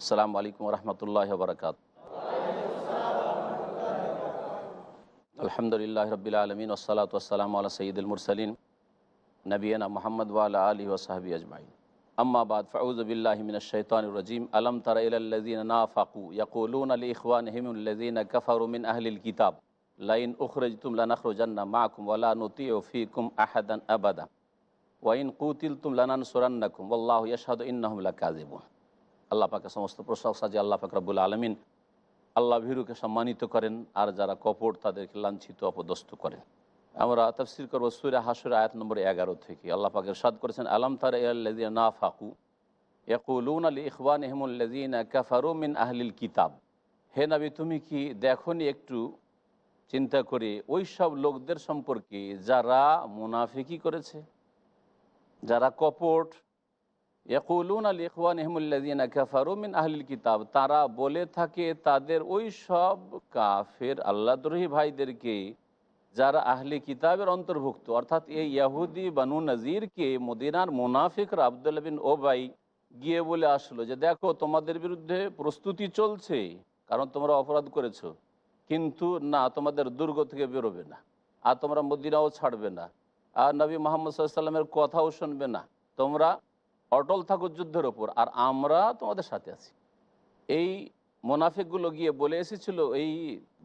আসসালামু আলাইকুম রহমতুল্লাহ বরকাত আলহামদুলিল্লাহ রবিল আলমিন ওসালাত ওসালাম আল্লাহ সঈদুল মুরসলিন নবীনা মোহাম্মদ ওয়াল আলী ওসাহাবি আজমাইন আম্মা বাদ ফাউজবিল্লাহমিন শৈতানরজিম আলম তার ইলাল্লাযীন নাফাকু ইয়াকুলুন আলি ইখওয়ানহিম আল্লাযীনা কাফারু মিন আহলিল কিতাব লাইন উখরিজতুম লানাখরুজান্না মাআকুম ওয়ালা নুতিউ ফীকুম আহাদান আবাদা ওয়াইন কুতিলতুম লানানসুরান্নাকুম ওয়াল্লাহু ইয়াশহাদু ইন্নাহুম লাকাযিবুন আল্লাহ পাকে সমস্ত প্রশংসা যে আল্লাহ পাক রব্বুল আলমিন আল্লাহ ভীরুকে সম্মানিত করেন আর যারা কপট তাদেরকে লাঞ্ছিত, অপদস্থ করেন। আমরা তফসির করব সুরা হাসুর আয়াত নম্বর এগারো থেকে। আল্লাহ পাকের সাদ করেছেন, আলম তার না ফাকু ইয়াকুলুন আলী ইখওয়ান এহমুল্লাদিন কাফারুমিন আহলিল কিতাব। হে নবী, তুমি কি দেখনি একটু চিন্তা করে ওই সব লোকদের সম্পর্কে যারা মুনাফিকি করেছে, যারা কপট কিতাব। তারা বলে থাকে, তাদের ওই সব কাফের আল্লাহদ্রোহী ভাইদেরকে যারা আহলি কিতাবের অন্তর্ভুক্ত, অর্থাৎ এই ইয়াহুদি বানু নজিরকে মদিনার মুনাফিকরা আবদুল্লা বিন ওবাই গিয়ে বলে আসলো যে, দেখো, তোমাদের বিরুদ্ধে প্রস্তুতি চলছে, কারণ তোমরা অপরাধ করেছ, কিন্তু না, তোমাদের দুর্গ থেকে বেরোবে না, আর তোমরা মদিনাও ছাড়বে না, আর নবী মোহাম্মদ সাল্লামের কথাও শুনবে না, তোমরা অটল থাকো যুদ্ধের ওপর, আর আমরা তোমাদের সাথে আছি। এই মোনাফিকগুলো গিয়ে বলে এসেছিল, এই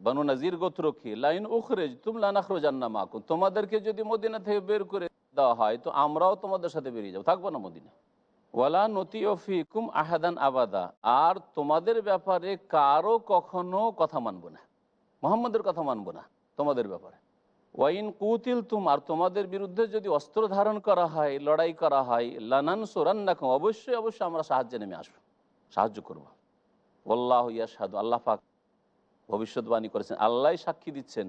বানু নাজির গোত্রকে লাইন উখরেজ তুম লানাখরো জান্না মাকুন তোমাদেরকে যদি মদিনা থেকে বের করে দেওয়া হয়, তো আমরাও তোমাদের সাথে বেরিয়ে যাব। থাকব না মদিনা। ওয়ালা নতি কুম আহাদান আবাদা। আর তোমাদের ব্যাপারে কারও কখনো কথা মানবো না। মোহাম্মদের কথা মানবো না তোমাদের ব্যাপারে। ওয়াইন কুতিল তুম আর তোমাদের বিরুদ্ধে যদি অস্ত্র ধারণ করা হয়, লড়াই করা হয় লানান সোরান্নাকুম অবশ্যই অবশ্যই আমরা সাহায্যে নেমে আসব, সাহায্য করব। ওল্লাহ ইয়াসাদু আল্লাহ পাক ভবিষ্যৎবাণী করেছেন আল্লাহ সাক্ষী দিচ্ছেন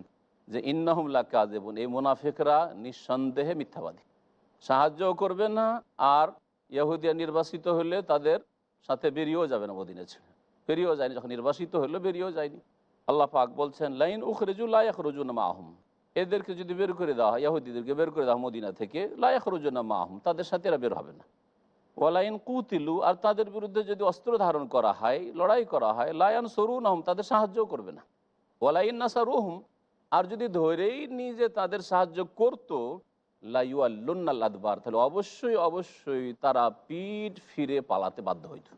যে ইন্নাহুমলা কাজ এবং এই মুনাফিকরা নিঃসন্দেহে মিথ্যাবাদী। সাহায্যও করবে না, আর ইয়াহুদিয়া নির্বাসিত হলে তাদের সাথে বেরিয়েও যাবে না মদিনে ছেড়ে। বেরিয়েও যায়নি, যখন নির্বাসিত হলো বেরিয়েও যায়নি। আল্লাহ পাক বলছেন, লাইন উখরেজুল্লাহ রজুন মাহম এদেরকে যদি বের করে দেওয়া হয় ইহুদিদেরকে বের করে দেওয়া মদিনা থেকে লায়াক রোজনা মাহম, তাদের সাথে এরা বের হবে না। ওয়ালাইন কুতিলু, আর তাদের বিরুদ্ধে যদি অস্ত্র ধারণ করা হয়, লড়াই করা হয় লায়ান সরুন আহম তাদের সাহায্যও করবে না। ওয়ালাইন নাসারুহম, আর যদি ধরেই নিজে তাদের সাহায্য করতো লাইউ আল্লুন্নাল আদবার, তাহলে অবশ্যই অবশ্যই তারা পিঠ ফিরে পালাতে বাধ্য হইত।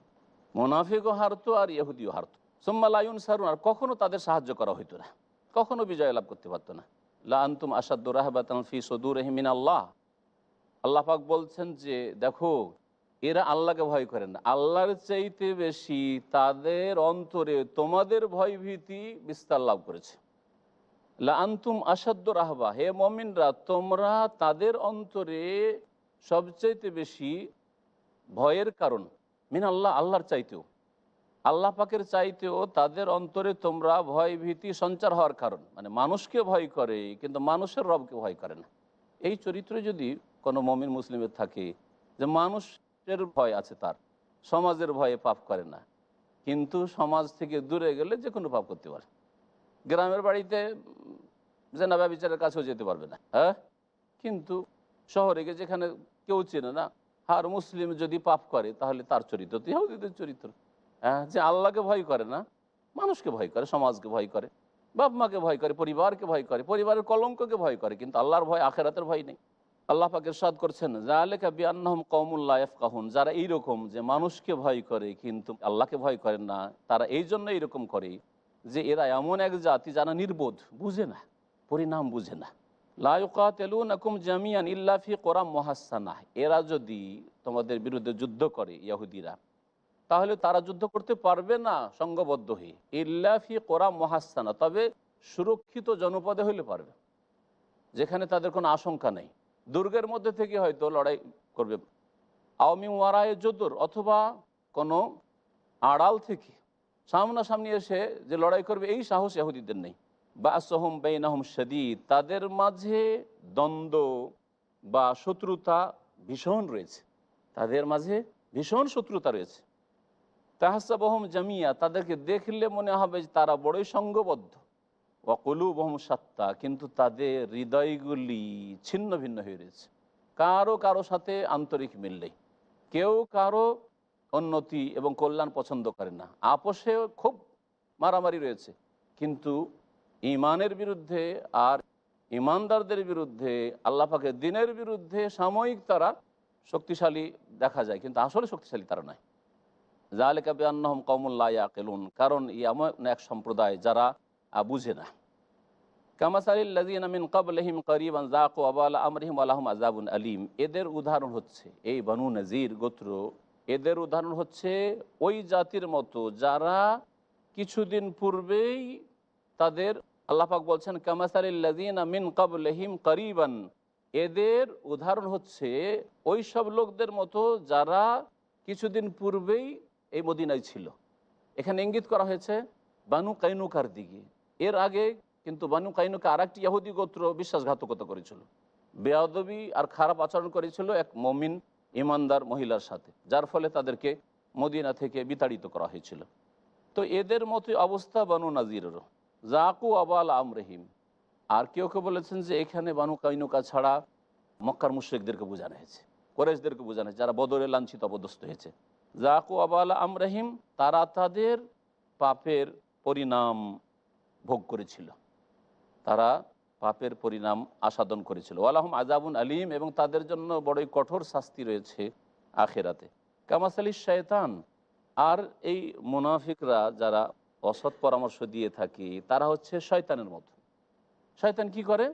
মোনাফিকও হারতো আর ইহুদিও হারতো। সোম্মা লাইন সারুন আর কখনো তাদের সাহায্য করা হইতো না। কখনো বিজয় লাভ করতে পারতো না। লা আন্তুম আসাদুর রাহবাতান ফি সদুর রহমিন আল্লাহ আল্লাহ পাক বলছেন যে, দেখো, এরা আল্লাহকে ভয় করে না। আল্লাহর চাইতে বেশি তাদের অন্তরে তোমাদের ভয় ভীতি বিস্তার লাভ করেছে। লা আন্তুম আসাদ্দ রাহবা। হে মমিনরা, তোমরা তাদের অন্তরে সবচাইতে বেশি ভয়ের কারণ। মিন আল্লাহ আল্লাহর চাইতেও। আল্লাহ পাকের চাইতেও তাদের অন্তরে তোমরা ভয় ভীতি সঞ্চার হওয়ার কারণ। মানে মানুষকে ভয় করে, কিন্তু মানুষের রবকে ভয় করে না। এই চরিত্র যদি কোনো মমিন মুসলিমের থাকে, যে মানুষের ভয় আছে তার, সমাজের ভয়ে পাপ করে না। কিন্তু সমাজ থেকে দূরে গেলে যে কোনো পাপ করতে পারে। গ্রামের বাড়িতে জেনাবা বিচারের কাছেও যেতে পারবে না হ্যাঁ? কিন্তু শহরে গিয়ে যেখানে কেউ চেনে না, আর মুসলিম যদি পাপ করে, তাহলে তার চরিত্র তো ইহুদিদের চরিত্র। যে আল্লাহকে ভয় করে না, মানুষকে ভয় করে, সমাজকে ভয় করে বাপ মাকে ভয় করে, পরিবারকে ভয় করে, পরিবারের কলঙ্ককে ভয় করে, কিন্তু আল্লাহর ভয় আখেরাতের ভয় নেই। আল্লাহ পাকের সাদ করছেন জালেকা বিয়ান্নহম কৌমুল্লাহ কাহুন যারা এইরকম যে মানুষকে ভয় করে, কিন্তু আল্লাহকে ভয় করে না, তারা এই জন্য এইরকম করে যে এরা এমন এক জাতি যারা নির্বোধ, বুঝে না, পরিণাম বুঝে না। লাকুম জামিয়ান ইল্লাফি কোরআন মহাসানা এরা যদি তোমাদের বিরুদ্ধে যুদ্ধ করে, ইয়াহুদিরা তাহলে তারা যুদ্ধ করতে পারবে না সঙ্গবদ্ধ হয়ে ইল্লাফি কোরা মহাস্তানা তবে সুরক্ষিত জনপদে হইলে পারবে, যেখানে তাদের কোনো আশঙ্কা নেই। দুর্গের মধ্যে থেকে হয়তো লড়াই করবে। আওয়ামী ওয়ারায় যদুর অথবা কোনো আড়াল থেকে সামনাসামনি এসে যে লড়াই করবে, এই সাহস ইহুদিদের নেই। বা আসহম বেইনাহম সদিদ তাদের মাঝে দ্বন্দ্ব বা শত্রুতা ভীষণ রয়েছে। তাদের মাঝে ভীষণ শত্রুতা রয়েছে। তাহসাবহম জামিয়া, তাদেরকে দেখলে মনে হবে যে তারা বড়ই সঙ্গবদ্ধ। ওয়াকুলু বহম সত্তা, কিন্তু তাদের হৃদয়গুলি ছিন্ন ভিন্ন হয়ে রয়েছে। কারও কারও সাথে আন্তরিক মিল নেই। কেউ কারও উন্নতি এবং কল্যাণ পছন্দ করে না। আপোষে খুব মারামারি রয়েছে। কিন্তু ইমানের বিরুদ্ধে আর ইমানদারদের বিরুদ্ধে, আল্লাহ পাকের দিনের বিরুদ্ধে সাময়িক তারা শক্তিশালী দেখা যায়। কিন্তু আসলে শক্তিশালী তারা নয়। জালেকা বেআহম কমুল্লাহ আকেলুন কারণ ই এমন এক সম্প্রদায় যারা বুঝে না। কামাসালিল্লাজিন আমিন কাবলহিম করিবান জাকু আবাল আমরিম আলাহম আজাবুন আলিম। এদের উদাহরণ হচ্ছে, এই বানু নজির গোত্র, এদের উদাহরণ হচ্ছে ওই জাতির মতো যারা কিছুদিন পূর্বেই তাদের আল্লাপাক বলছেন কামাসালিল্লাজিন আমিন কাবলহিম করিবান। এদের উদাহরণ হচ্ছে ওই সব লোকদের মতো যারা কিছুদিন পূর্বেই এই মদিনায় ছিল। এখানে ইঙ্গিত করা হয়েছে, বানু কাইনুকার দিকে। এর আগে কিন্তু বানু কাইনুকা আর একটি ইহুদি গোত্র বিশ্বাসঘাতকতা করেছিল। বেয়াদবি আর খারাপ আচরণ করেছিল এক মমিন ইমানদার মহিলার সাথে, যার ফলে তাদেরকে মদিনা থেকে বিতাড়িত করা হয়েছিল। তো এদের মতো অবস্থা বানু নাজিরেরও। জাকু আবাল আমরহিম। আর কেউ কেউ বলেছেন যে এখানে বানু কাইনুকা ছাড়া মক্কার মুশ্রিকদেরকে বোঝানো হয়েছে কোরেশদেরকে বোঝানো হয়েছে, যারা বদরে লাঞ্ছিত অবদস্ত হয়েছে। জাকু আবাল আমরাহিম, তারা তাদের পাপের পরিণাম ভোগ করেছিল। তারা পাপের পরিণাম আসাদন করেছিল। আলাহম আজাবুন আলিম এবং তাদের জন্য বড়ই কঠোর শাস্তি রয়েছে আখেরাতে। কামাসালি শয়তান, আর এই মুনাফিকরা যারা অসৎ পরামর্শ দিয়ে থাকে, তারা হচ্ছে শয়তানের মতো। শয়তান কি করে?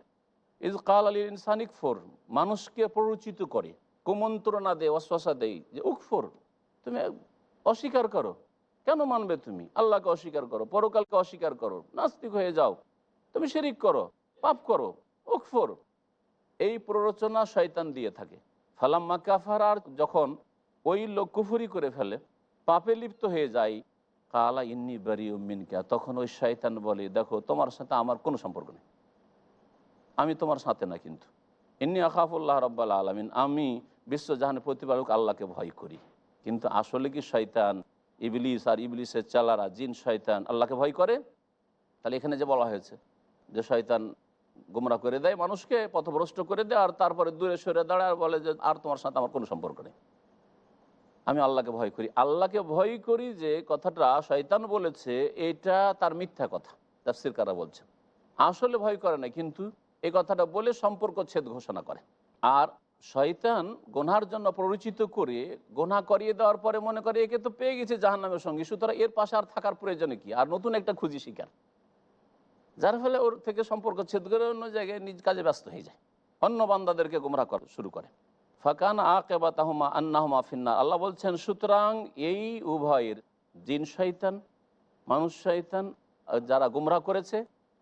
ইজ কাল আলী ইনসানিক ফোর মানুষকে প্ররোচিত করে, কুমন্ত্রণা দেয় অশ্বাসা দেয় যে, উকফোর। তুমি অস্বীকার করো। কেন মানবে তুমি? আল্লাহকে অস্বীকার করো, পরকালকে অস্বীকার করো, নাস্তিক হয়ে যাও। তুমি শিরিক করো, পাপ করো, উকফোর। এই প্ররোচনা শয়তান দিয়ে থাকে। ফালাম্মা কাফার আর যখন ওই লোক কুফুরি করে ফেলে, পাপে লিপ্ত হয়ে যায়, কালা ইন্নি বারি উম্মিনকা তখন ওই শয়তান বলে, দেখো, তোমার সাথে আমার কোনো সম্পর্ক নেই। আমি তোমার সাথে না কিন্তু। ইন্নি আখাফুল্লাহ রব্বাল আলমিন, আমি বিশ্বজাহানের প্রতিপালক আল্লাহকে ভয় করি। কিন্তু আসলে কি শয়তান? ইবলিস আর ইবলিসের চালারা জিন, শয়তান আল্লাহকে ভয় করে? তাহলে এখানে যে বলা হয়েছে যে শয়তান গুমরা করে দেয় মানুষকে, পথভ্রষ্ট করে দেয় আর তারপরে দূরে সরে দাঁড়ায় আর বলে যে আর তোমার সাথে আমার কোনো সম্পর্ক নেই। আমি আল্লাহকে ভয় করি। আল্লাহকে ভয় করি যে কথাটা শয়তান বলেছে, এটা তার মিথ্যা কথা। তাফসির কারা বলছে আসলে ভয় করে না, কিন্তু এই কথাটা বলে সম্পর্ক ছেদ ঘোষণা করে। আর শয়তান গোনার জন্য পরিচিত করে গোনা করিয়ে দেওয়ার পরে মনে করে একে তো পেয়ে গেছে জাহান নামের সঙ্গে, সুতরাং এর পাশে আর থাকার প্রয়োজনে কি? আর নতুন একটা খুঁজি শিকার। যার ফলে ওর থেকে সম্পর্ক ছেদ করে অন্য জায়গায় নিজ কাজে ব্যস্ত হয়ে যায়। অন্য বান্দাদেরকে গোমরা করা, শুরু করে। ফাকান আকেবা তাহমা আন্নাহমা ফিন্না আল্লাহ বলছেন, সুতরাং এই উভয়ের জিন শৈতান মানুষ শৈতান যারা গুমরা করেছে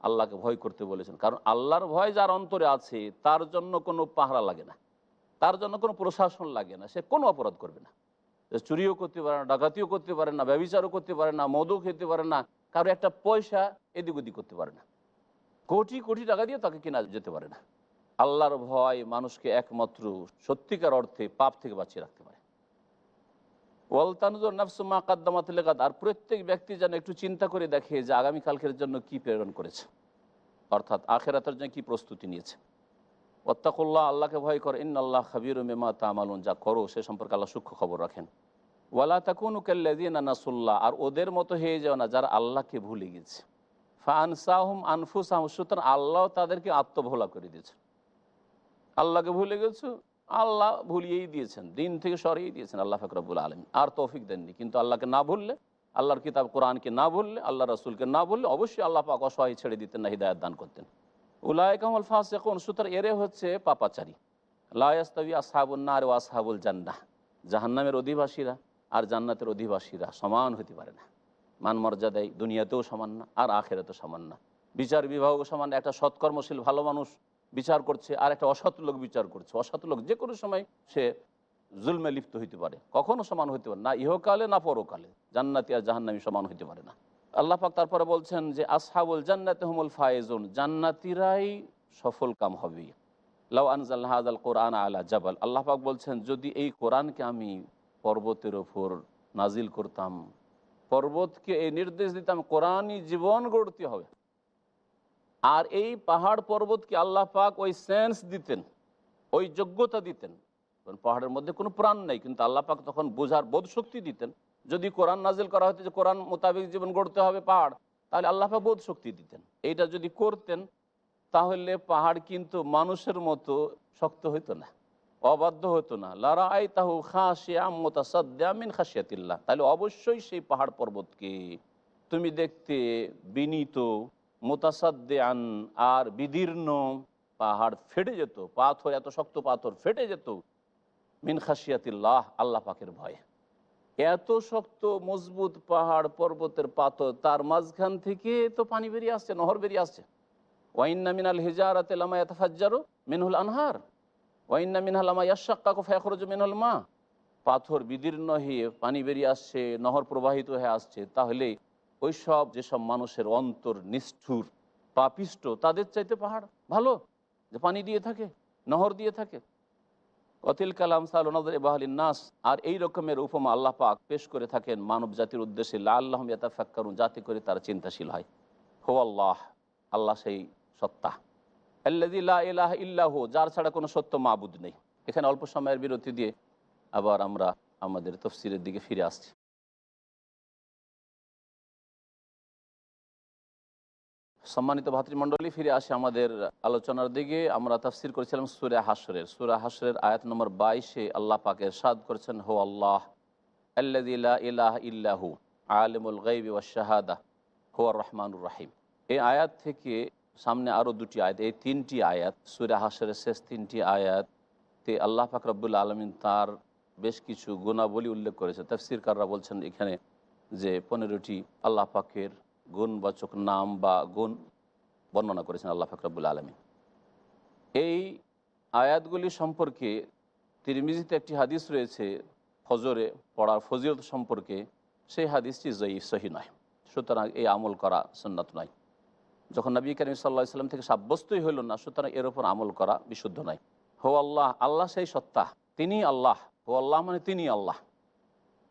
আল্লাহকে ভয় করতে বলেছেন। কারণ আল্লাহর ভয় যার অন্তরে আছে, তার জন্য কোনো পাহারা লাগে না। তার জন্য কোনো প্রশাসন লাগে না। সে কোনো অপরাধ করবে না। চুরিও করতে পারে না, ডাকাতিও করতে পারে না, ব্যবচারও করতে পারে না, মদও খেতে পারে না, কারও একটা পয়সা এদিক ওদিক করতে পারে না। কোটি কোটি টাকা দিয়ে তাকে কেনা যেতে পারে না। আল্লাহর ভয় মানুষকে একমাত্র সত্যিকার অর্থে পাপ থেকে বাঁচিয়ে রাখতে পারে। ওয়ালতানুজর নাফসুমা কাদ্দামাত আর প্রত্যেক ব্যক্তি যেন একটু চিন্তা করে দেখে যে আগামীকালকের জন্য কি প্রেরণ করেছে। অর্থাৎ আখেরাতের জন্য কি প্রস্তুতি নিয়েছে। ওত্তাকুল্লাহ আল্লাহকে ভয় করে ইন আল্লাহ খাবির মেমা তামালুন, যা করো সে সম্পর্কে আল্লাহ সূক্ষ্ম খবর রাখেন। ওয়ালা তাকুন উকাল্লাদিন নাসুল্লাহ, আর ওদের মতো হয়ে যাও না যারা আল্লাহকে ভুলে গেছে। ফানসাহুম আনফুসাহুম, সুতরাং আল্লাহ তাদেরকে আত্মভোলা করে দিয়েছে। আল্লাহকে ভুলে গেছো? আল্লাহ ভুলিয়েই দিয়েছেন, দিন থেকে সরিয়ে দিয়েছেন আল্লাহ ফকরবুল আলম আর তৌফিক দেননি। কিন্তু আল্লাহকে না ভুললে, আল্লাহর কিতাব কোরআনকে না ভুললে আল্লাহ রসুলকে না ভুললে অবশ্যই আল্লাহ পাক অসহায় ছেড়ে দিতেন না, হিদায়ত দান করতেন। উলায় কামল ফাঁস এখন সুতরাং এরে হচ্ছে পাপাচারী। লায়াস্তাবি আসহাবুন্নার ও আসহাবুল জান্নাহ। জাহান্নামের অধিবাসীরা আর জান্নাতের অধিবাসীরা সমান হতে পারে না। মান মর্যাদায় দুনিয়াতেও সমান না, আর আখেরাতেও সমান না। বিচার বিভাগও সমান একটা সৎকর্মশীল, ভালো মানুষ বিচার করছে, আর একটা অসৎ লোক বিচার করছে। অসৎ লোক যে কোনো সময় সে জুলমে লিপ্ত হইতে পারে। কখনো সমান হইতে পারে না ইহকালে, না পরকালে। জান্নাতি আর জাহান্নামি সমান হইতে পারে না। আল্লাহ পাক তারপরে বলছেন যে, আসহাবুল জান্নাতে হুমুল ফায়েজুন জান্নাতিরাই সফল কাম হবে। লাউ আনজাল হাজাল কোরআন আলা জাবাল। আল্লাহ পাক বলছেন, যদি এই কোরআনকে আমি পর্বতের ওপর নাজিল করতাম, পর্বতকে এই নির্দেশ দিতাম, কোরআনই জীবন গড়তে হবে। আর এই পাহাড় পর্বতকে আল্লাহ পাক ওই সেন্স দিতেন, ওই যোগ্যতা দিতেন। কারণ পাহাড়ের মধ্যে কোনো প্রাণ নেই, কিন্তু আল্লাহ পাক তখন বোঝার বোধ শক্তি দিতেন। যদি কোরআন নাজিল করা হতো যে কোরআন মোতাবেক জীবন গড়তে হবে পাহাড়, তাহলে আল্লাহ পাক বোধ শক্তি দিতেন। এইটা যদি করতেন, তাহলে পাহাড় কিন্তু মানুষের মতো শক্ত হইতো না, অবাধ্য হতো না। লারা আই তাহু খাসিয়ামিন খাসিয়াতিল্লাহ তাহলে অবশ্যই সেই পাহাড় পর্বতকে তুমি দেখতে বিনীত মোতাসাদ্দে আন আর বিদীর্ণ পাহাড় ফেটে যেত, পাথর, এত শক্ত পাথর ফেটে যেত, মিন খাসিয়াতিল্লাহ আল্লাহ পাকের ভয়ে। এত শক্ত, মজবুত পাহাড়, পর্বতের পাথর, তার মাঝখান থেকে তো পানি বেরিয়ে আসছে, নহর বেরিয়ে আসছে। ওয়াইন্না মিনাল হিজারাতে লামা এতফাজ্জারো মিনহুল আনহার। ওয়াইন্না মিনহাল আমা ইয়াশাক্কাকু ফায়াখরুজু মিনহুল মা। পাথর বিদীর্ণ হয়ে পানি বেরিয়ে আসছে, নহর প্রবাহিত হয়ে আসছে, তাহলে ওই সব যেসব মানুষের অন্তর নিষ্ঠুর, পাপিষ্ট, তাদের চাইতে পাহাড় ভালো, যে পানি দিয়ে থাকে, নহর দিয়ে থাকে। কতিল কালাম সালনাদের বাহালিন নাস আর এই রকমের উপমা আল্লাহ পাক পেশ করে থাকেন মানব জাতির উদ্দেশ্যে লা আল্লাহ ইয়াতাফাক্কারুন, যাতে করে তারা চিন্তাশীল হয়। হো আল্লাহ আল্লাহ সেই সত্তা। আল্লাহ ইলাহ ইল্লাহ যার ছাড়া কোনো সত্য মাবুদ নেই। এখানে অল্প সময়ের বিরতি দিয়ে আবার আমরা আমাদের তফসিরের দিকে ফিরে আসছি। সম্মানিত ভাতৃমণ্ডলী, ফিরে আসে আমাদের আলোচনার দিকে। আমরা তাফসির করেছিলাম সুরা হাসরের সুরা হাসরের আয়াত নম্বর বাইশে আল্লাহ পাকে সাদ করেছেন, হো আল্লাহ আল্লাহ ইলাহ ইল্লাহু আলিমুল গাইবি ওয়াশাহাদা হো রহমানুর রাহিম। এই আয়াত থেকে সামনে আরও দুটি আয়াত, এই তিনটি আয়াত, সুরা হাসরের শেষ তিনটি আয়াত তে আল্লাহ পাক রব্বুল আলমিন তার বেশ কিছু গুণাবলী উল্লেখ করেছে তফসির কাররা বলছেন এখানে যে পনেরোটি আল্লাহ পাকের গুণবাচক নাম বা গুণ বর্ণনা করেছেন আল্লাহ ফাকরাবুল আলমী এই আয়াতগুলি সম্পর্কে তিরমিজিতে একটি হাদিস রয়েছে, ফজরে পড়ার ফজিলত সম্পর্কে। সেই হাদিসটি জয়ীফ সহি নয়। সুতরাং এই আমল করা সন্ন্যত নয়। যখন নবী করিম সাল্লাহ সাল্লাম থেকে সাব্যস্তই হইল না, সুতরাং এর ওপর আমল করা বিশুদ্ধ নয়। হো আল্লাহ আল্লাহ সেই সত্তা তিনি আল্লাহ। হো আল্লাহ মানে তিনি আল্লাহ।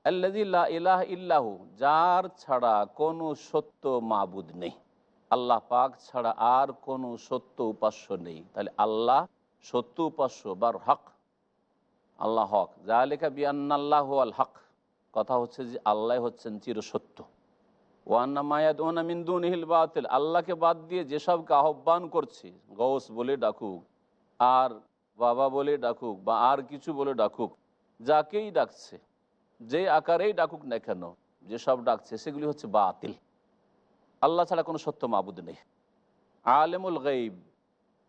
আল্লাহ ইলাহ ইল্লাহু, যার ছাড়া কোনো সত্য মাবুদ নেই। আল্লাহ পাক ছাড়া আর কোনো সত্য উপাস্য নেই। তাহলে আল্লাহ সত্য উপাস্য, বার হক। আল্লাহ হক। যা লেখা বিয়ান্নাল্লাহ আল হক। কথা হচ্ছে যে আল্লাহ হচ্ছেন চিরসত্য। ওয়ান্না মায়াদ ওনামিন্দুন হিল বাতিল। আল্লাহকে বাদ দিয়ে যেসবকে আহ্বান করছে, গৌস বলে ডাকুক, আর বাবা বলে ডাকুক, বা আর কিছু বলে ডাকুক, যাকেই ডাকছে। যে আকারেই ডাকুক না কেন যেসব ডাকছে, সেগুলি হচ্ছে বাতিল। আল্লাহ ছাড়া কোনো সত্য মাবুদ নেই। আলেমুল গাইব,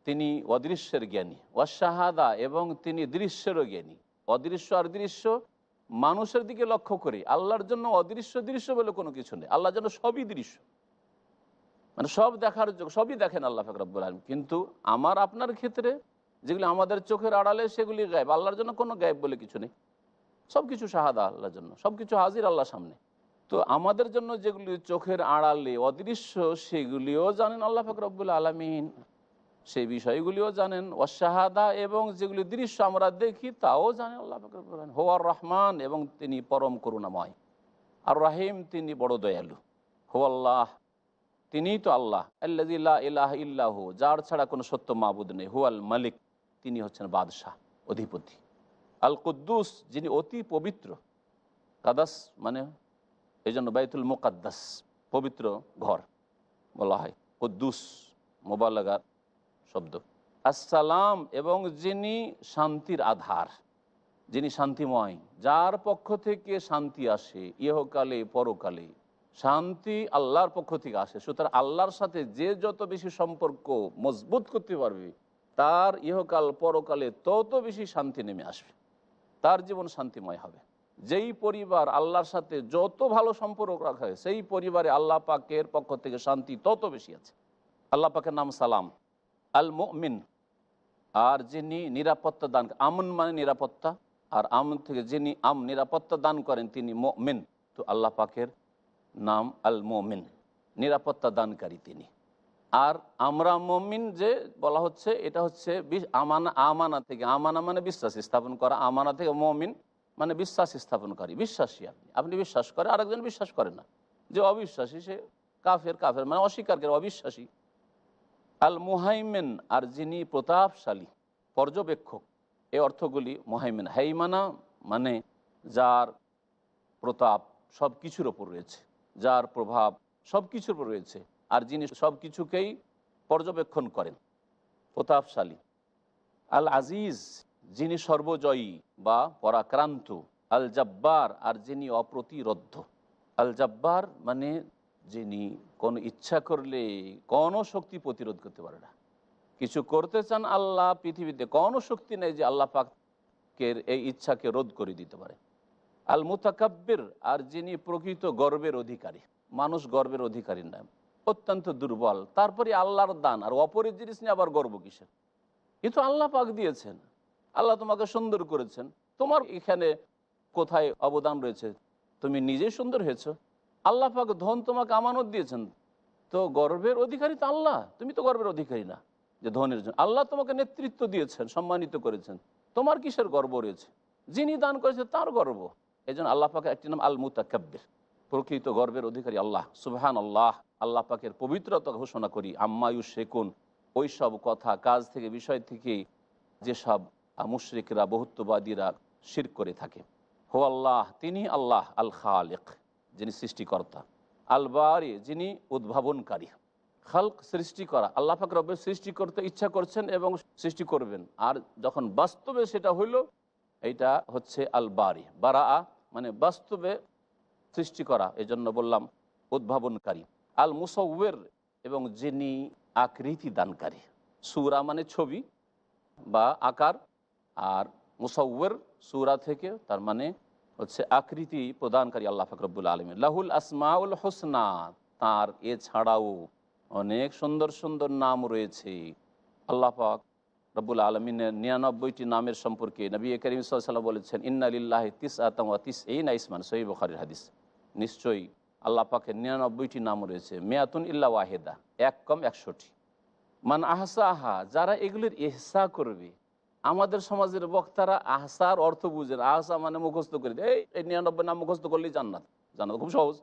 তিনি অদৃশ্যের জ্ঞানী। অশাহাদা এবং তিনি দৃশ্যেরও জ্ঞানী। অদৃশ্য আর দৃশ্য মানুষের দিকে লক্ষ্য করে। আল্লাহর জন্য অদৃশ্য দৃশ্য বলে কোনো কিছু নেই। আল্লাহর জন্য সবই দৃশ্য। মানে সব দেখার সবই দেখেন আল্লাহ ফকরাবুল আলম কিন্তু আমার, আপনার ক্ষেত্রে যেগুলি আমাদের চোখের আড়ালে, সেগুলি গায়েব। আল্লাহর জন্য কোনো গায়েব বলে কিছু নেই। সব কিছু শাহাদা আল্লাহর জন্য সব কিছু হাজির আল্লাহর সামনে। তো আমাদের জন্য যেগুলি চোখের আড়ালে অদৃশ্য, সেগুলিও জানেন আল্লাহ ফকরবুল আলমিন। সেই বিষয়গুলিও জানেন অশাহাদা এবং যেগুলি দৃশ্য আমরা দেখি তাও জানেন আল্লাহ ফকরবুল হোয়ার রহমান এবং তিনি পরম করুণাময়। আর রাহিম তিনি বড় দয়ালু। আল্লাহ, তিনিই তো আল্লাহ। আল্লাহ ইলাহ ইল্লাহ, যার ছাড়া কোনো সত্য মাবুদ নেই। হুয়াল মালিক, তিনি হচ্ছেন বাদশাহ, অধিপতি। আল কুদ্দুস যিনি অতি পবিত্র, কাদাস মানে এই জন্য বাইতুল মোকাদ্দাস, পবিত্র ঘর বলা হয়, কুদ্দুস মোবালাগার শব্দ। আসসালাম, এবং যিনি শান্তির আধার, যিনি শান্তিময়, যার পক্ষ থেকে শান্তি আসে, ইহকালে, পরকালে, শান্তি আল্লাহর পক্ষ থেকে আসে। সুতরাং আল্লাহর সাথে যে যত বেশি সম্পর্ক মজবুত করতে পারবে, তার ইহকাল, পরকালে তত বেশি শান্তি নেমে আসবে। তার জীবন শান্তিময় হবে। যেই পরিবার আল্লাহর সাথে যত ভালো সম্পর্ক রাখা হয় সেই পরিবারে আল্লাহ পাকের পক্ষ থেকে শান্তি তত বেশি আছে। আল্লাহ পাকের নাম সালাম। আল মিন আর যিনি নিরাপত্তা দান আমন মানে নিরাপত্তা, আর আমন থেকে যিনি আম নিরাপত্তা দান করেন, তিনি মেন তো আল্লাহ পাকের নাম আল মোমিন, নিরাপত্তা দানকারী তিনি। আর আমরা মমিন যে বলা হচ্ছে, এটা হচ্ছে আমানা আমানা থেকে আমানা মানে বিশ্বাস স্থাপন করা, আমানা থেকে মমিন মানে বিশ্বাস স্থাপন স্থাপনকারী বিশ্বাসী আপনি। আপনি বিশ্বাস করে, আরেকজন বিশ্বাস করে না। যে অবিশ্বাসী, সে কাফের কাফের মানে অস্বীকার করে অবিশ্বাসী। আল মুহাইমেন, আর যিনি প্রতাপশালী, পর্যবেক্ষক এই অর্থগুলি মোহাইমেন। হাইমানা মানে যার প্রতাপ সব কিছুর ওপর রয়েছে, যার প্রভাব সব কিছুর উপর রয়েছে। আর যিনি সব কিছুকেই পর্যবেক্ষণ করেন, প্রতাপশালী। আল আজিজ, যিনি সর্বজয়ী বা পরাক্রান্ত। আল জাব্বার, আর যিনি অপ্রতিরোধ আল জাব্বার মানে যিনি কোন ইচ্ছা করলে কোনো শক্তি প্রতিরোধ করতে পারে না। কিছু করতে চান আল্লাহ, পৃথিবীতে কোনো শক্তি নেই যে আল্লাহ পাকের এই ইচ্ছাকে রোধ করে দিতে পারে। আল মুতাকাব্যের আর যিনি প্রকৃত গর্বের অধিকারী। মানুষ গর্বের অধিকারী নয় অত্যন্ত দুর্বল। তারপরে আল্লাহর দান। আর অপরের জিনিস নিয়ে আবার গর্ব কিসের? এ তো আল্লাহ পাক দিয়েছেন। আল্লাহ তোমাকে সুন্দর করেছেন। তোমার এখানে কোথায় অবদান রয়েছে? তুমি নিজেই সুন্দর হয়েছ। আল্লাহ পাক ধন তোমাকে আমানত দিয়েছেন। তো গর্বের অধিকারী তো আল্লাহ। তুমি তো গর্বের অধিকারী না যে ধনের জন্য। আল্লাহ তোমাকে নেতৃত্ব দিয়েছেন, সম্মানিত করেছেন। তোমার কিসের গর্ব রয়েছে? যিনি দান করেছে তার গর্ব। এই জন্য আল্লাহ পাকে একটি নাম আল মুতাকাব্বির প্রকৃত গর্বের অধিকারী আল্লাহ। সুবহান আল্লাহ আল্লাহ পাকের পবিত্রতা ঘোষণা করি, আম্মায়ু শেকুন ওই সব কথা, কাজ থেকে, বিষয় থেকে যেসব মুশরিকরা, বহুত্ববাদীরা শির করে থাকে। হো আল্লাহ, তিনি আল্লাহ আল খালেক যিনি সৃষ্টিকর্তা। আল বারি যিনি উদ্ভাবনকারী। খালক সৃষ্টি করা, আল্লাহ পাক রব্বের সৃষ্টি করতে ইচ্ছা করছেন এবং সৃষ্টি করবেন। আর যখন বাস্তবে সেটা হইল, এইটা হচ্ছে আল বারি মানে বাস্তবে সৃষ্টি করা এই জন্য বললাম উদ্ভাবনকারী। আল মুসৌয়ের এবং যিনি আকৃতি দানকারী। সুরা মানে ছবি বা আকার, আর মুসৌয়ের সুরা থেকে তার মানে হচ্ছে আকৃতি প্রদানকারী আল্লাহ ফাকরবুল আলমী লাহুল আসমাউল হোসনা, তার এছাড়াও অনেক সুন্দর সুন্দর নাম রয়েছে। আল্লাহ পাক রব্বুল আলমিনের নিরানব্বইটি নামের সম্পর্কে নবী করিম সাল্লাম বলেছেন ইন্নালিল্লাহ তিস আতম তিস এই না ইসমান। সহি বখারির হাদিস। নিশ্চয়ই আল্লাহ পাকের নিরানব্বইটি নাম রয়েছে। মেয়াতুন ইল্লা ওয়াহেদা, এক কম একশোটি মান আহসা আহা যারা এগুলির এহসা করবে, আমাদের সমাজের বক্তারা আহসার অর্থ বুঝেন আহসা মানে মুখস্থ করে দেয়। এই নিরানব্বই নাম মুখস্থ করলেই জান্নাত। জান্নাত খুব সহজ।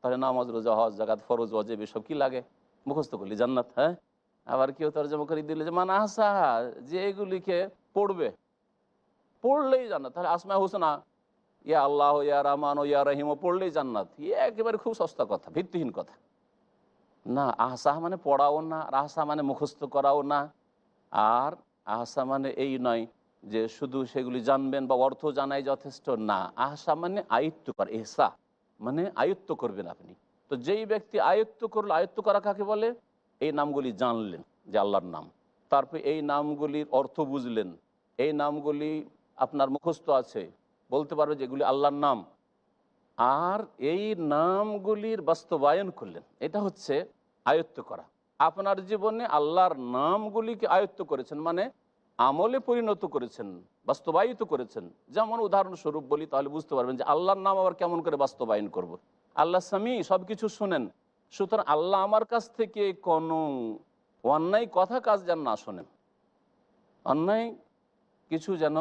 তাহলে নামাজ, রোজা, হজ জাগাত ফরজ অজেব এসব কি লাগে? মুখস্থ করলি জান্নাত হ্যাঁ? আবার কেউ তর্জমা করে দিলে যে, মান আহসা যে এগুলিকে পড়বে, পড়লেই জান্নাত। তাহলে আসমা হোসেনা ইয়া আল্লাহ, ইয়া রহমান ও ইয়া রহিম, পড়লেই জান্নাত। ইয়ে একেবারে খুব সস্তা কথা, ভিত্তিহীন কথা। না আহসাহ মানে পড়াও না আর আহসা মানে মুখস্থ করাও না। আর আহসা মানে এই নয় যে শুধু সেগুলি জানবেন বা অর্থ জানাই যথেষ্ট না। আহসা মানে আয়ত্ত কর এহসা মানে আয়ত্ত করবেন আপনি। তো যেই ব্যক্তি আয়ত্ত করল, আয়ত্ত করা কাকে বলে? এই নামগুলি জানলেন যে আল্লাহর নাম। তারপর এই নামগুলির অর্থ বুঝলেন। এই নামগুলি আপনার মুখস্থ আছে। বলতে পারবে যে এগুলি আল্লাহর নাম। আর এই নামগুলির বাস্তবায়ন করলেন। এটা হচ্ছে আয়ত্ত করা। আপনার জীবনে আল্লাহর নামগুলিকে আয়ত্ত করেছেন মানে আমলে পরিণত করেছেন, বাস্তবায়িত করেছেন। যেমন উদাহরণস্বরূপ বলি, তাহলে বুঝতে পারবেন যে আল্লাহর নাম আবার কেমন করে বাস্তবায়ন করব। আল্লাহ স্বামী সব কিছু শোনেন। সুতরাং আল্লাহ আমার কাছ থেকে কোনো অন্যায় কথা কাজ যেন না শোনেন। অন্যায় কিছু যেন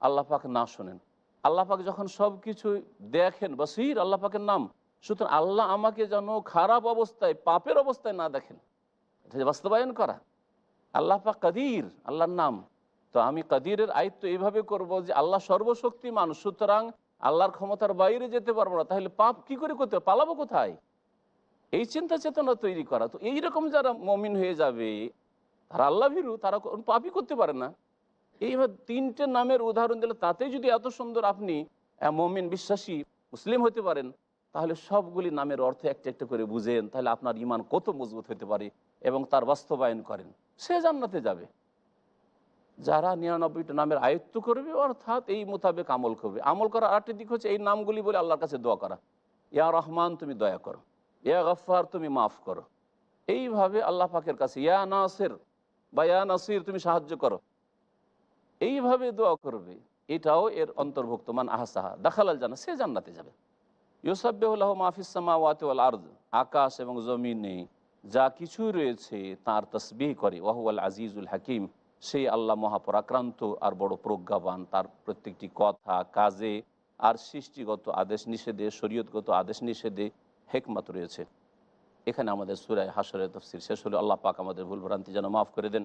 আল্লাহ পাক না শোনেন। আল্লাহ পাক যখন সব কিছু দেখেন, বসির আল্লাহ পাকের নাম, সুতরাং আল্লাহ আমাকে যেন খারাপ অবস্থায়, পাপের অবস্থায় না দেখেন। এটা বাস্তবায়ন করা। আল্লাহ পাক কাদির, আল্লাহর নাম। তো আমি কাদিরের আয়ত্ত এইভাবে করব যে আল্লাহ সর্বশক্তিমান, সুতরাং আল্লাহর ক্ষমতার বাইরে যেতে পারব না। তাহলে পাপ কি করে করতে পালাবো কোথায়? এই চিন্তা চেতনা তৈরি করা। তো এইরকম যারা মমিন হয়ে যাবে, তারা আল্লাহ ভীরু, তারা পাপই করতে পারে না। এইভাবে তিনটে নামের উদাহরণ দিলে তাতে যদি এত সুন্দর আপনি মমিন বিশ্বাসী, মুসলিম হতে পারেন, তাহলে সবগুলি নামের অর্থ একটা একটা করে বুঝেন, তাহলে আপনার ইমান কত মজবুত হতে পারে এবং তার বাস্তবায়ন করেন। সে জান্নাতে যাবে। যারা নিরানব্বইটা নামের আয়ত্ত করবে, অর্থাৎ এই মোতাবেক আমল করবে। আমল করার আরেকটি দিক হচ্ছে, এই নামগুলি বলে আল্লাহর কাছে দোয়া করা। ইয়া রহমান, তুমি দয়া করো। ইয়া গফার তুমি মাফ করো। এইভাবে আল্লাহ পাকের কাছে, ইয়া নাসের বা ইয়া নাসির, তুমি সাহায্য করো। এইভাবে দোয়া করবে, এটাও এর অন্তর্ভুক্ত। মান আহসাহা, দাখালাল জানা সে জান্নাতে যাবে। ইউসাব্বাহ মাহফিসামা ওয়াতেওয়াল আর্দ, আকাশ এবং জমিনে যা কিছু রয়েছে তার তসবিহ করে। ওয়াহুয়াল আজিজুল হাকিম, সেই আল্লাহ মহাপরাক্রান্ত আর বড় প্রজ্ঞাবান, তার প্রত্যেকটি কথা, কাজে আর সৃষ্টিগত আদেশ নিষেধে, শরীয়তগত আদেশ নিষেধে হেকমত রয়েছে। এখানে আমাদের সুরায় হাসরের তফসির শেষ হলে আল্লাহ পাক আমাদের ভুল ভ্রান্তি যেন মাফ করে দেন।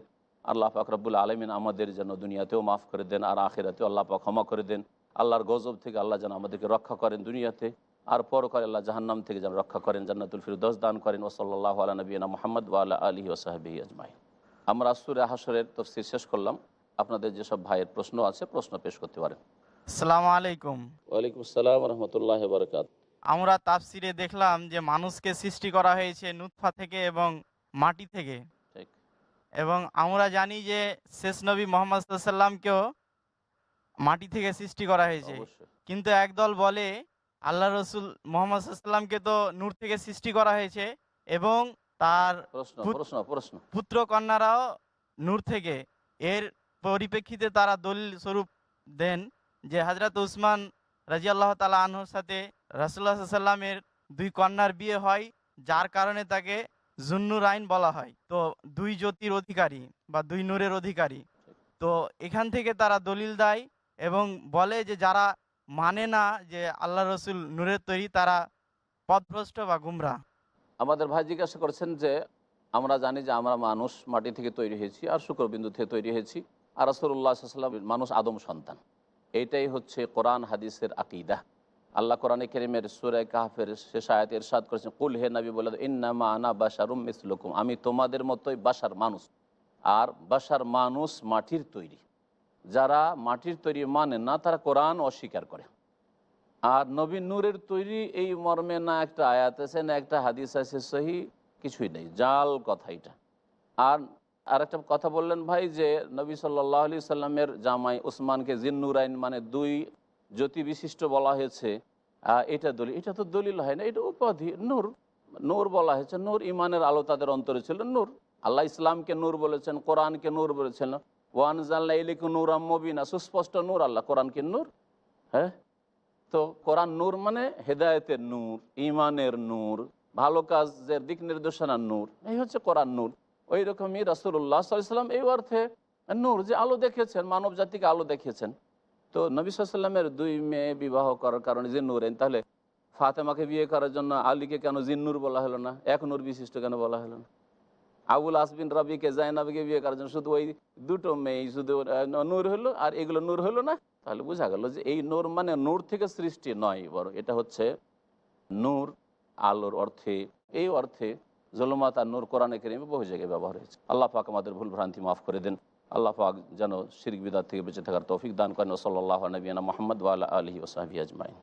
আল্লাহ পাক রব্বুল আলমিন আমাদের যেন দুনিয়াতেও মাফ করে দেন আর আখেরাতেও আল্লাহ পাক ক্ষমা করে দেন। আল্লাহর গজব থেকে আল্লাহ যেন আমাদেরকে রক্ষা করেন দুনিয়াতে। আর পরকালে আল্লাহ জাহান্নাম থেকে যেন রক্ষা করেন জান্নাতুল ফিরদৌস দান করেন। ওসল্লাহ আলা নবীনা মোহাম্মদ ওয়ালা আলহি ওসাহাবি আজমাই আমরা সুরে হাসরের তফসির শেষ করলাম। আপনাদের যেসব ভাইয়ের প্রশ্ন আছে প্রশ্ন পেশ করতে পারেন। আসসালামু আলাইকুম। ওয়ালাইকুম আসসালাম রহমতুল্লাহ বরকাত আমরা তাফসিরে দেখলাম যে মানুষকে সৃষ্টি করা হয়েছে নুৎফা থেকে এবং মাটি থেকে। এবং আমরা জানি যে শেষ নবী মোহাম্মদ সাল্লামকেও মাটি থেকে সৃষ্টি করা হয়েছে। কিন্তু একদল বলে আল্লাহ রসুল মোহাম্মদ সাল্লামকে তো নূর থেকে সৃষ্টি করা হয়েছে এবং তার পুত্র কন্যারাও নূর থেকে। এর পরিপ্রেক্ষিতে তারা দলিল স্বরূপ দেন যে হজরত উসমান রাজি আল্লাহ তালা আনহর সাথে রাসুল্লাহ সাল্লামের দুই কন্যার বিয়ে হয় যার কারণে তাকে জুন্নুর আইন বলা হয়। তো দুই জ্যোতির অধিকারী বা দুই নূরের অধিকারী। তো এখান থেকে তারা দলিল দেয় এবং বলে যে যারা মানে না যে আল্লাহ রসুল নূরের তৈরি, তারা পথভ্রষ্ট বা গুমরা আমাদের ভাই জিজ্ঞাসা করেছেন যে, আমরা জানি যে আমরা মানুষ মাটি থেকে তৈরি হয়েছি আর শুক্রবিন্দু থেকে তৈরি হয়েছি। আর রসুল্লাহ মানুষ আদম সন্তান। এইটাই হচ্ছে কোরআন হাদিসের আকিদা। আল্লাহ কোরআনে কেরিমের সুরায় কাহাফের শেষ আয়াত এরশাদ করেছেন, কুল হে নবী বলে ইন্নামা আনা বাসারুম মিসলুকুম আমি তোমাদের মতোই বাসার মানুষ। আর বাসার মানুষ মাটির তৈরি। যারা মাটির তৈরি মানে না, তারা কোরআন অস্বীকার করে। আর নবী নূরের তৈরি এই মর্মে না একটা আয়াত আছে, না একটা হাদিস আছে, সহি কিছুই নেই, জাল কথা এটা। আর আর একটা কথা বললেন ভাই যে, নবী সাল্লাহ আলি সাল্লামের জামাই উসমানকে জিন্নুরাইন মানে দুই জ্যোতি বিশিষ্ট বলা হয়েছে এটা দলিল। এটা তো দলিল হয় না, এটা উপাধি, নূর। নূর বলা হয়েছে, নূর ইমানের আলো তাদের অন্তরে ছিল, নূর। আল্লাহ ইসলামকে নূর বলেছেন, কোরআনকে নূর বলেছেন। ওয়ান জাল্লা ইলিকু নূর আম্মবিনা সুস্পষ্ট নূর আল্লাহ, কোরআনকে নূর। হ্যাঁ? তো কোরআন নূর মানে হেদায়েতের নূর, ইমানের নূর, ভালো কাজের দিক নির্দেশনার নূর। এই হচ্ছে কোরআন নূর। ওই রকমই রাসুল্লাহ সাল্লাম এই অর্থে নূর যে আলো দেখেছেন মানব জাতিকে আলো দেখিয়েছেন তো নবী সাল্লামের দুই মেয়ে বিবাহ করার কারণে যে নূর তাহলে ফাতেমাকে বিয়ে করার জন্য আলীকে কেন জিন্নুর বলা হলো না? এক নূর বিশিষ্ট কেন বলা হলো না? আবুল আসবিন রবিকে জাইনাবিকে বিয়ে করার জন্য শুধু ওই দুটো মেয়ে শুধু নূর হলো আর এগুলো নূর হলো না? তাহলে বোঝা গেল যে এই নূর মানে নূর থেকে সৃষ্টি নয় বড় এটা হচ্ছে নূর আলোর অর্থে। এই অর্থে জলমাত নূর কোরআনে কেরিমে বহু জায়গায় ব্যবহার হয়েছে। আল্লাহ পাক আমাদের ভুল ভ্রান্তি মাফ করে দেন। আল্লাহ পাক যেন শিরিক বিদাত থেকে বেঁচে থাকার তৌফিক দান করেন ও সাল্লাহ নবীনা মোহাম্মদ ওয়ালা আলহি ওসাহাবি আজমাইন